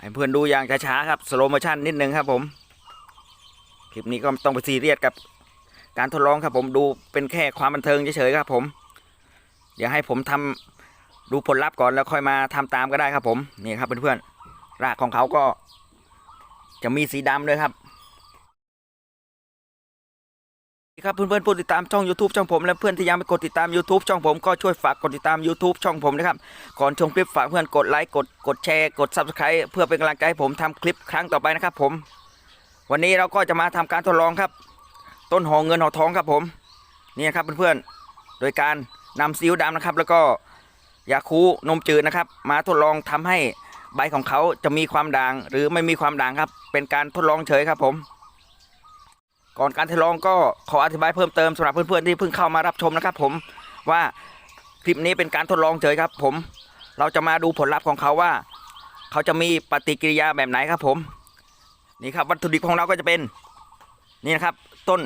ให้เพื่อนดูอย่างช้าๆครับสโลโมชั่นนิดนึงครับผมคลิปนี้ก็ต้องไปซีเรียสกับการทดลองครับผมดูเป็นแค่ความบันเทิงเฉยๆครับผมอย่าให้ผมทำดูผลลัพธ์ก่อนแล้วค่อยมาทำตามก็ได้ครับผมนี่ครับเพื่อนๆรากของเขาก็จะมีสีดำด้วยครับ ครับเพื่อนๆผู้ติดตามช่อง YouTube ช่องผมและเพื่อนที่ยังไม่กดติดตาม YouTube ช่องผมก็ช่วยฝากกดติดตาม YouTube ช่องผมนะครับก่อนชมคลิปฝากเพื่อนกดไลค์กดกดแชร์กด Subscribe เพื่อเป็นกำลังใจให้ผมทำคลิปครั้งต่อไปนะครับผม วันนี้เราก็จะมาทำการทดลองครับ ต้นหอเงินหอทองครับผมนี่นะครับเพื่อนๆโดยการนำซีอิ๊วดำนะครับ แล้วก็ยาคูนมจืดนะครับ มาทดลองทำให้ใบของเขาจะมีความด่างหรือไม่มีความด่างครับ เป็นการทดลองเฉยครับผม ก่อนการทดลองก็ขออธิบายเพิ่มเติมสำหรับเพื่อนๆที่เพิ่งเข้ามารับชมนะครับ ผมว่าคลิปนี้เป็นการทดลองเฉยครับ ผมเราจะมาดูผลลัพธ์ของเขาว่า เขาจะมีปฏิกิริยาแบบไหนครับผมนี่ครับวัตถุดิบของเราก็จะเป็นนี่นะครับ ต้น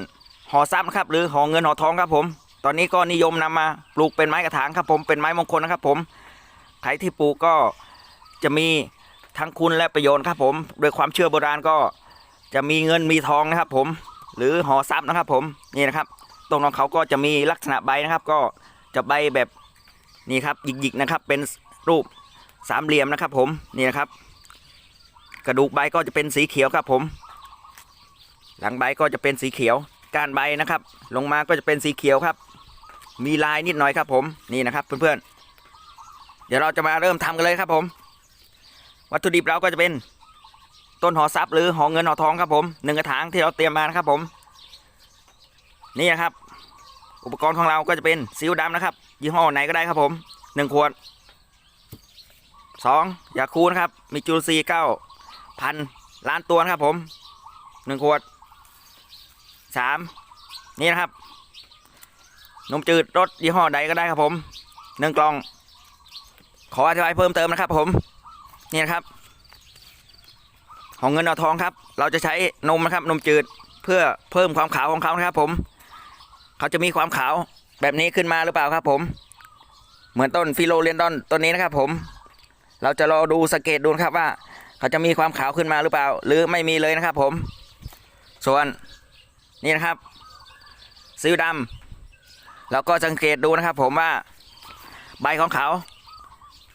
หอซับนะครับหรือหอเงินหอทองครับผม ตอนนี้ก็นิยมนำมาปลูกเป็นไม้กระถางครับผมเป็นไม้มงคลนะครับ ผมใครที่ปลูกก็จะมีทั้งคุณและประโยชน์ครับผม โดยความเชื่อโบราณก็จะมีเงินมีทองนะครับผม หรือหอซับนะครับ ผมนี่นะครับต้นของเขาก็จะมีลักษณะใบนะครับ ก็จะใบแบบนี่ครับหยิกๆนะครับ เป็นรูปสามเหลี่ยมนะครับ ผมนี่นะครับ กระดูกใบก็จะเป็นสีเขียวครับ ผม หลังใบก็จะเป็นสีเขียวก้านใบนะครับ ลงมาก็จะเป็นสีเขียวครับ มีลายนิดหน่อยครับ ผมนี่นะครับเพื่อนๆเดี๋ยวเราจะมาเริ่มทำกันเลยครับ ผม วัตถุดิบเราก็จะเป็น ต้นหอซับหรือหอเงินหอทองครับผมหนึ่งกระถางที่เราเตรียมมานะครับผม นี่นะครับ อุปกรณ์ของเราก็จะเป็นซีอิ๊วดำนะครับยี่ห้อไหนก็ได้ครับผมหนึ่งขวดสองยาคูนะครับมีจูลซีเก้าพันล้านตัวนะครับผมหนึ่งขวดสามนี่นะครับนมจืดรสยี่ห้อใดก็ได้ครับผมหนึ่งกล่อง ขออธิบายเพิ่มเติมนะครับผม นี่นะครับ ของเงินเอาทองครับ เราจะใช้นมนะครับนมจืดเพื่อเพิ่มความขาวของเขานะครับ ผม เขาจะมีความขาวแบบนี้ขึ้นมาหรือเปล่าครับ ผม เหมือนต้นฟิโลเรนดอนต้นนี้นะครับ ผม เราจะรอดูสังเกตดูนะครับว่า เขาจะมีความขาวขึ้นมาหรือเปล่า หรือไม่มีเลยนะครับ ผม ส่วนนี่นะครับซีอิ๊วดำเราก็สังเกตดูนะครับ ผมว่า ใบของเขา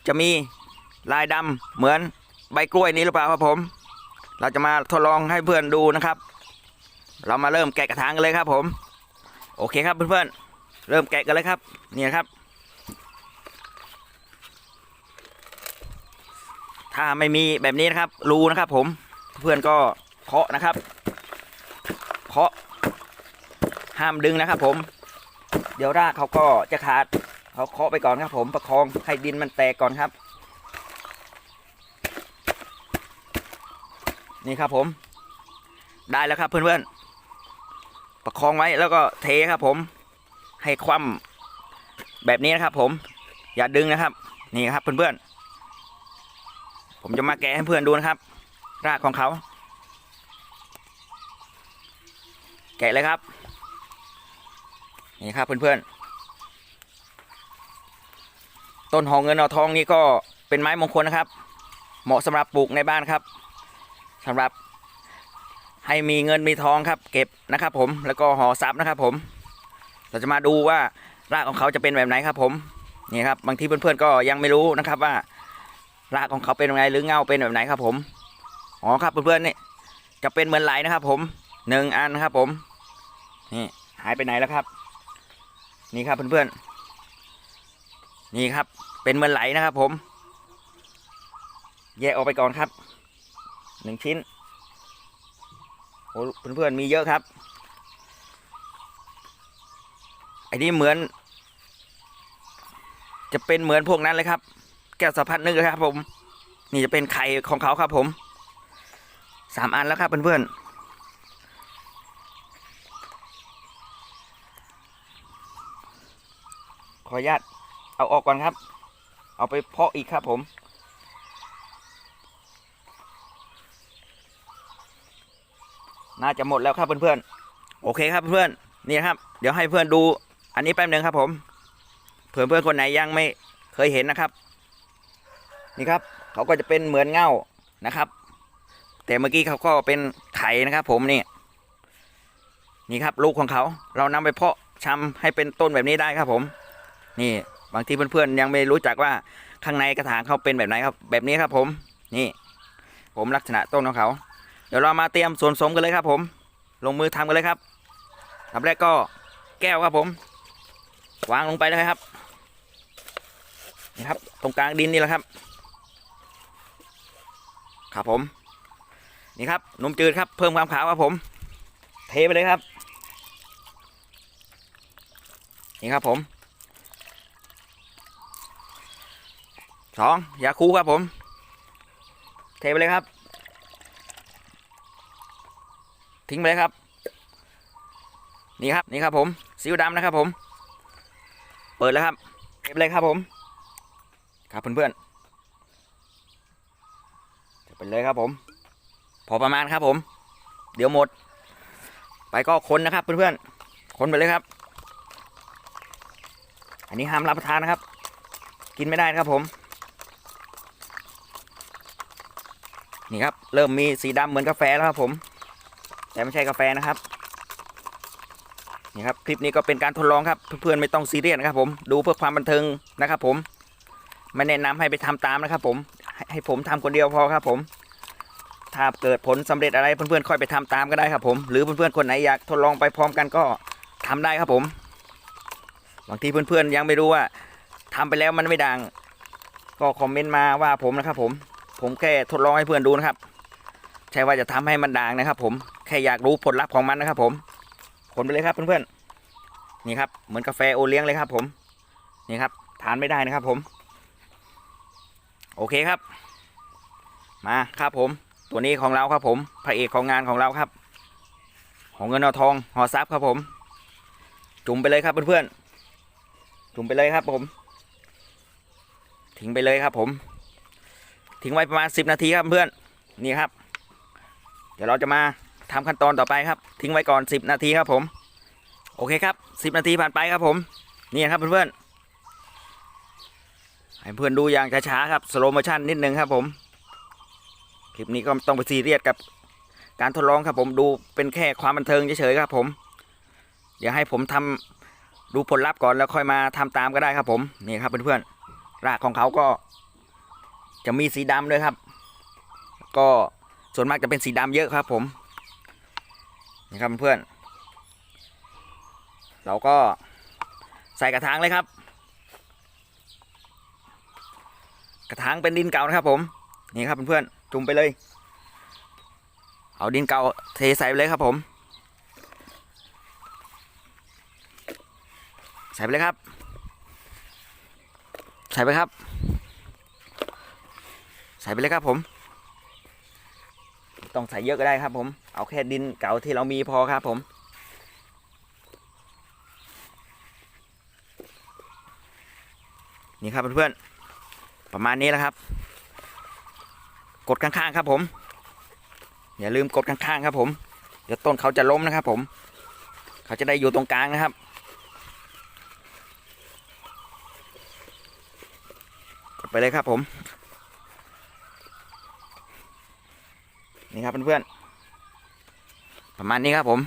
จะมีลายดำเหมือนใบกล้วยนี้หรือเปล่าครับผม เราจะมาทดลองให้เพื่อนดูนะครับ เรามาเริ่มแกะกระถางกันเลยครับ ผม โอเคครับเพื่อนๆเริ่มแกะกันเลยครับเนี่นะครับ ถ้าไม่มีแบบนี้นะครับ รูนะครับ ผมเพื่อนก็เคาะนะครับเคาะห้ามดึงนะครับ ผม เดี๋ยวรากเขาก็จะขาดเขาเคาะไปก่อนครับ ผมประคองให้ดินมันแตกก่อนครับ นี่ครับผม ได้แล้วครับเพื่อนๆประคองไว้แล้วก็เทครับผม ให้คว่ำแบบนี้นะครับ ผม อย่าดึงนะครับ นี่ครับเพื่อนๆผมจะมาแกะให้เพื่อนดูนะครับ รากของเขา แกะเลยครับ นี่ครับเพื่อนๆต้นหอเงินหอทองนี่ก็เป็นไม้มงคลนะครับ เหมาะสำหรับปลูกในบ้านครับ สำหรับให้มีเงินมีทองครับเก็บนะครับผมแล้วก็ห่อซับนะครับผม เราจะมาดูว่ารากของเขาจะเป็นแบบไหนครับผมนี่ครับบางทีเพื่อนๆก็ยังไม่รู้นะครับว่ารากของเขาเป็นยังไงหรือเงาเป็นแบบไหนครับผมอ๋อครับเพื่อนๆนี่จะเป็นเหมือนไหลนะครับ ผมหนึ่งอันนะครับผมนี่หายไปไหนแล้วครับ นี่ครับเพื่อนๆนี่ครับเป็นเหมือนไหลนะครับผม แยกออกไปก่อนครับ หนึ่งชิ้นโอ้เพื่อนๆมีเยอะครับไอ้นี่เหมือน จะเป็นเหมือนพวกนั้นเลยครับ แก้วสัมผัสนึกครับ ผม นี่จะเป็นไข่ของเขาครับผมสามอันแล้วครับเพื่อนๆขออนุญาตเอาออกก่อนครับ เอาไปเพาะอีกครับผม น่าจะหมดแล้วครับเพื่อนๆ โอเคครับเพื่อนๆ นี่ครับ เดี๋ยวให้เพื่อนดู อันนี้แป๊บหนึ่งครับ ผม เพื่อนเพื่อนๆคนไหนยังไม่เคยเห็นนะครับ นี่ครับ เขาก็จะเป็นเหมือนเง่านะครับ แต่เมื่อกี้เขาก็เป็นไข่นะครับ ผมนี่ นี่ครับลูกของเขา เรานำไปเพาะชำให้เป็นต้นแบบนี้ได้ครับ ผม นี่บางทีเพื่อนๆยังไม่รู้จักว่าข้างในกระถางเขาเป็นแบบไหนครับ แบบนี้ครับ ผม นี่ ผมลักษณะต้นของเขา เดี๋ยวเรามาเตรียมส่วนผสมกันเลยครับ ผม ลงมือทำกันเลยครับลำแรกก็แก้วครับผม วางลงไปเลยครับนี่ครับ ตรงกลางดินนี่แหละครับ ครับผม นี่ครับนมจืดครับ เพิ่มความขาวครับผม เทไปเลยครับนี่ครับผมสองยาคูครับผม เทไปเลยครับ ทิ้งไปเลยครับ นี่ครับนี่ครับผมซีอิ๊วดำนะครับผม เปิดแล้วครับเทไปเลยครับผม ครับเพื่อนๆจะไปเลยครับผม พอประมาณครับผม เดี๋ยวหมด ไปก็คนนะครับเพื่อนๆคนไปเลยครับ อันนี้ห้ามรับประทานนะครับ กินไม่ได้นะครับผมนี่ครับ เริ่มมีสีดำเหมือนกาแฟแล้วครับผม แต่ไม่ใช่กาแฟนะครับนี่ครับคลิปนี้ก็เป็นการทดลองครับเพื่อนๆไม่ต้องซีเรียสนะครับ ผมดูเพื่อความบันเทิงนะครับ ผมไม่แนะนำให้ไปทำตามนะครับ ผมให้ให้ผมทำคนเดียวพอครับ ผม ถ้าเกิดผลสำเร็จอะไรเพื่อนๆค่อยไปทำตามก็ได้ครับ ผมหรือเพื่อนๆคนไหนอยากทดลองไปพร้อมกันก็ทำได้ครับผมบางทีเพื่อนๆยังไม่รู้ว่าทำไปแล้วมันไม่ดัง ก็คอมเมนต์มาว่าผมนะครับ ผม ผมแค่ทดลองให้เพื่อนดูนะครับ ใช่ว่าจะทำให้มันดังนะครับ ผม แค่อยากรู้ผลลัพธ์ของมันนะครับ ผมคนไปเลยครับเพื่อนๆนี่ครับเหมือนกาแฟโอเลี้ยงเลยครับ ผมนี่ครับทานไม่ได้นะครับ ผม โอเคครับ มาครับผม ตัวนี้ของเราครับ ผมพระเอกของงานของเราครับของเงินเอาทองห่อซับครับผม จุ่มไปเลยครับเพื่อนๆจุ่มไปเลยครับ ผม ทิ้งไปเลยครับ ผม ทิ้งไว้ประมาณสิบนาทีครับเพื่อนนี่ครับ เดี๋ยวเราจะมา ทำขั้นตอนต่อไปครับ ทิ้งไว้ก่อนสิบนาทีครับผม โอเคครับสิบนาทีผ่านไปครับผม นี่ครับเพื่อนๆให้เพื่อนดูอย่างช้าๆครับสโลโมชั่นนิดนึงครับผมคลิปนี้ก็ต้องไปซีเรียสกับการทดลองครับผมดูเป็นแค่ความบันเทิงเฉยๆครับผมเดี๋ยวให้ผมทำดูผลลัพธ์ก่อนแล้วค่อยมาทำตามก็ได้ครับผมนี่ครับเพื่อนๆรากของเขาก็ จะมีสีดำด้วยครับ ก็ส่วนมากจะเป็นสีดำเยอะครับผม นี่ครับเพื่อนเราก็ใส่กระถางเลยครับ กระถางเป็นดินเก่านะครับ ผมนี่ครับเพื่อนๆจุ่มไปเลย เอาดินเก่าเทใส่ไปเลยครับผม ใส่ไปเลยครับ ใส่ไปครับ ใส่ไปเลยครับผม ต้องใส่เยอะก็ได้ครับผม เอาแค่ดินเก่าที่เรามีพอครับผม นี่ครับเพื่อนๆ ประมาณนี้แล้วครับ กดข้างๆครับผม อย่าลืมกดข้างๆครับผม เดี๋ยวต้นเขาจะล้มนะครับผม เขาจะได้อยู่ตรงกลางนะครับกดไปเลยครับผม นี่ครับเพื่อนๆ ประมาณนี้ครับผม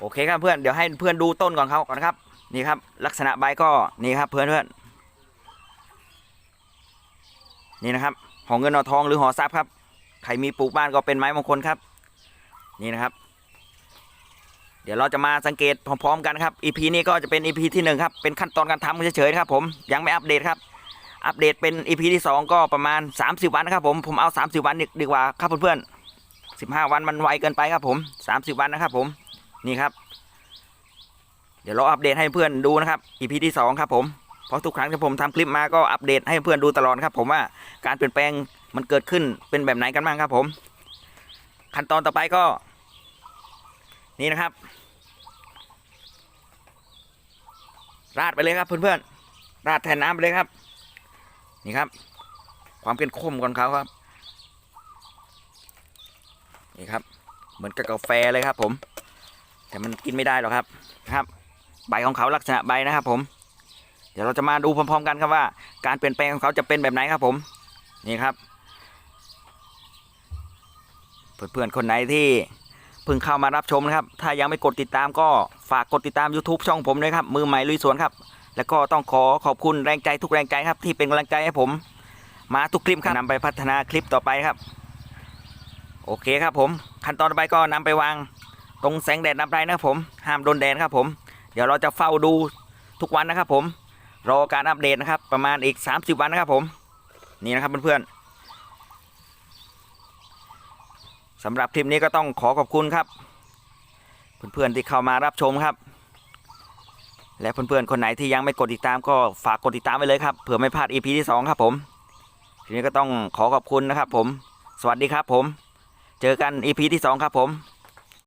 โอเคครับเพื่อนเดี๋ยวให้เพื่อนดูต้นก่อนเขาก่อนครับ นี่ครับ ลักษณะใบก็นี่ครับเพื่อนเพื่อนนี่นะครับหอเงินหอทองหรือหอทรัพย์ครับใครมีปลูกบ้านก็เป็นไม้มงคลครับ นี่นะครับ เดี๋ยวเราจะมาสังเกตพร้อมๆกันครับ EP นี้ก็จะเป็น EP ที่หนึ่งครับเป็นขั้นตอนการทำเฉยๆครับผมยังไม่อัปเดตครับอัปเดตเป็น EP ที่ 2 ก็ประมาณ 30 วันนะครับผมผมเอา 30 วันดีกว่าครับเพื่อนๆ 15 วันมันไวเกินไปครับผม 30 วันนะครับผมนี่ครับ เดี๋ยวเราอัปเดตให้เพื่อนดูนะครับ EP ที่ 2 ครับผมเพราะทุกครั้งที่ผมทำคลิปมาก็อัปเดตให้เพื่อนดูตลอดครับ ผมว่าการเปลี่ยนแปลงมันเกิดขึ้นเป็นแบบไหนกันบ้างครับผม ขั้นตอนต่อไปก็ นี่นะครับ ราดไปเลยครับเพื่อนๆราดแทนน้ำไปเลยครับ นี่ครับ ความเป็นข้มของเขาครับ นี่ครับ เหมือนกับกาแฟเลยครับ ผม แต่มันกินไม่ได้หรอกครับนะครับ ใบของเขาลักษณะใบนะครับ ผม เดี๋ยวเราจะมาดูพร้อมๆกันครับว่า การเปลี่ยนแปลงของเขาจะเป็นแบบไหนครับ ผมนี่ครับเพื่อนๆคนไหนที่เพิ่งเข้ามารับชมนะครับ ถ้ายังไม่กดติดตามก็ฝากกดติดตาม YouTube ช่องผมด้วยครับ มือใหม่ลุยสวนครับ แล้วก็ต้องขอขอบคุณแรงใจทุกแรงใจครับ ที่เป็นกำลังใจให้ผม มาทุกคลิปครับนำไปพัฒนาคลิปต่อไปครับ โอเคครับผม ขั้นตอนต่อไปก็นำไปวาง ตรงแสงแดดนำไรนะครับผม ห้ามโดนแดดครับผม เดี๋ยวเราจะเฝ้าดูทุกวันนะครับผม รอการอัปเดตนะครับ ประมาณอีก 30 วันนะครับผม นี่นะครับเพื่อนๆสำหรับคลิปนี้ก็ต้องขอขอบคุณครับ เพื่อนๆที่เข้ามารับชมครับ และเพื่อนๆคนไหนที่ยังไม่กดติดตามก็ฝากกดติดตามไว้เลยครับเผื่อไม่พลาด EP ที่ 2 ครับผม ทีนี้ก็ต้องขอขอบคุณนะครับผม สวัสดีครับผม เจอกันอีพีที่สองครับผม